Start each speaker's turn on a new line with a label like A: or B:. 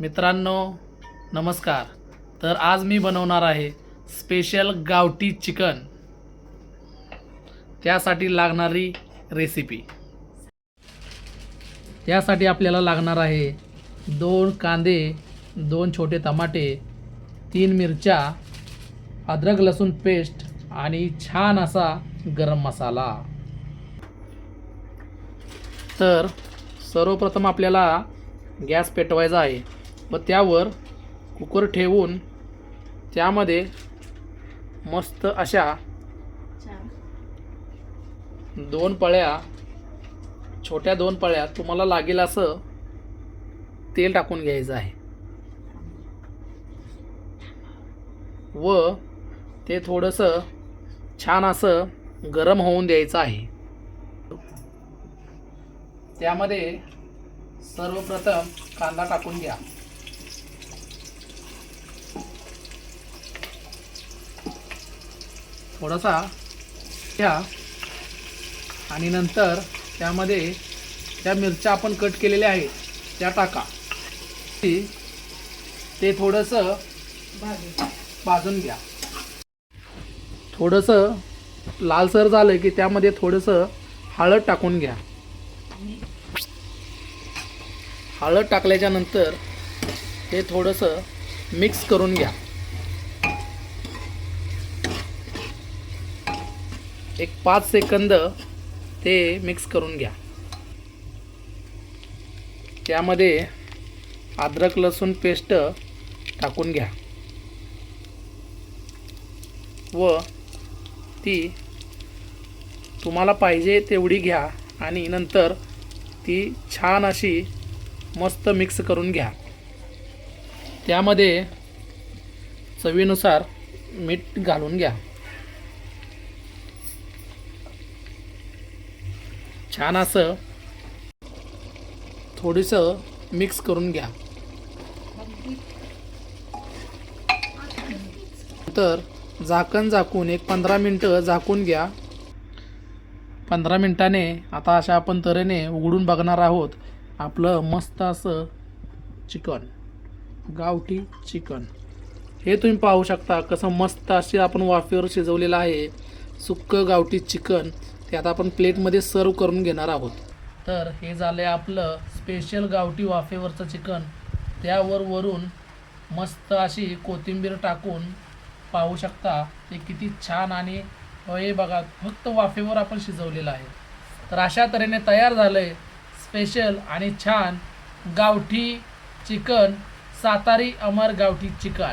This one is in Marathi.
A: मित्रांनो नमस्कार. तर आज मी बनवणार आहे स्पेशल गावठी चिकन. त्यासाठी लागणारी रेसिपी त्यासाठी आपल्याला लागणार आहे दोन कांदे दोन छोटे टमाटे तीन मिरच्या अद्रक लसूण पेस्ट आणि छान असा गरम मसाला. तर सर्वप्रथम आपल्याला गॅस पेटवायचा आहे. व त्यावर कुकर ठेवून त्यामध्ये मस्त अशा दोन पळ्या छोट्या दोन पळ्या तुम्हाला लागेल असं तेल टाकून घ्यायचं आहे. व ते थोडंसं छान असं गरम होऊन द्यायचं आहे. त्यामध्ये सर्वप्रथम कांदा टाकून घ्या. थोडासा घ्या. आणि नंतर त्यामध्ये त्या मिरच्या आपण कट केलेल्या आहेत त्या टाका. ते थोडंसं भाजून घ्या. थोडंसं लालसर झालं की त्यामध्ये थोडंसं हळद टाकून घ्या. हळद टाकल्याच्या नंतर ते थोडंसं मिक्स करून घ्या. एक पाच सेकंद ते मिक्स करून घ्या. त्यामध्ये अद्रक लसूण पेस्ट टाकून घ्या. व ती तुम्हाला पाहिजे तेवढी घ्या आणि नंतर ती छान अशी मस्त मिक्स करून घ्या. त्यामध्ये चवीनुसार मीठ घालून घ्या. छान असं थोडंसं मिक्स करून घ्या. तर झाकण झाकून एक पंधरा मिनटं झाकून घ्या. पंधरा मिनटाने आता अशा आपण तऱ्हेने उघडून बघणार आहोत आपलं मस्त असं चिकन गावठी चिकन. हे तुम्ही पाहू शकता कसं मस्त अशी आपण वाफेवर शिजवलेलं आहे. सुक्क गावठी चिकन. ते आता आपण प्लेटमध्ये सर्व करून घेणार आहोत. तर हे झालं आहे आपलं स्पेशल गावठी वाफेवरचं चिकन. त्यावर वरून मस्त अशी कोथिंबीर टाकून पाहू शकता ते किती छान आणि हे बघा फक्त वाफेवर आपण शिजवलेलं आहे. तर अशा तऱ्हेने तयार झालं आहे स्पेशल आणि छान गावठी चिकन सातारी अमर गावठी चिकन.